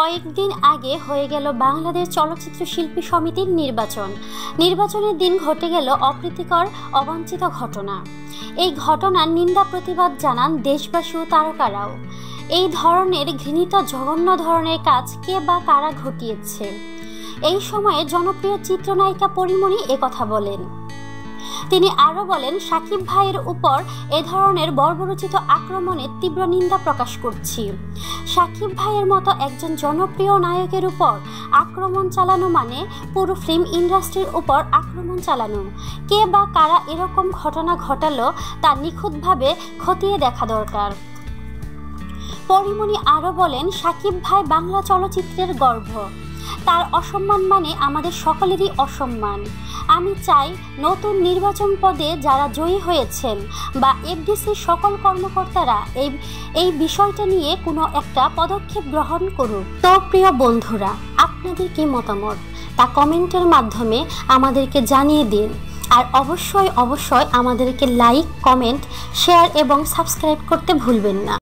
কয়েকদিন আগে হয়ে গেল বাংলাদেশ চলচ্চিত্র শিল্পী সমিতির নির্বাচন। নির্বাচনের দিন ঘটে গেল অপ্রীতিকর, অবাঞ্ছিত ঘটনা। এই ঘটনার নিন্দা প্রতিবাদ জানান দেশবাসী ও তারকারাও। এই ধরনের ঘৃণিত জঘন্য ধরনের কাজ কে বা কারা ঘটিয়েছে? এই সময়ে জনপ্রিয় চিত্রনায়িকা পরিমণি একথা বলেন। তিনি আরও বলেন, সাকিব ভাইয়ের উপর এ ধরনের বর্বরচিত আক্রমণের তীব্র নিন্দা প্রকাশ করছি। সাকিব ভাইয়ের মতো একজন জনপ্রিয় নায়কের উপর আক্রমণ চালানো মানে পুরো ফিল্ম ইন্ডাস্ট্রির উপর আক্রমণ চালানো। কে বা কারা এরকম ঘটনা ঘটালো তা নিখুঁতভাবে খতিয়ে দেখা দরকার। পরিমণি আরও বলেন, সাকিব ভাই বাংলা চলচ্চিত্রের গর্ভ। তার অসম্মান মানে আমাদের সকলেরই অসম্মান। আমি চাই নতুন নির্বাচন পদে যারা জয়ী হয়েছেন বা এফডিসির সকল কর্মকর্তারা এই এই বিষয়টা নিয়ে কোনো একটা পদক্ষেপ গ্রহণ করুক। তো প্রিয় বন্ধুরা, আপনাদের কি মতামত? তা কমেন্টের মাধ্যমে আমাদেরকে জানিয়ে দিন। আর অবশ্যই অবশ্যই আমাদেরকে লাইক, কমেন্ট, শেয়ার এবং সাবস্ক্রাইব করতে ভুলবেন না।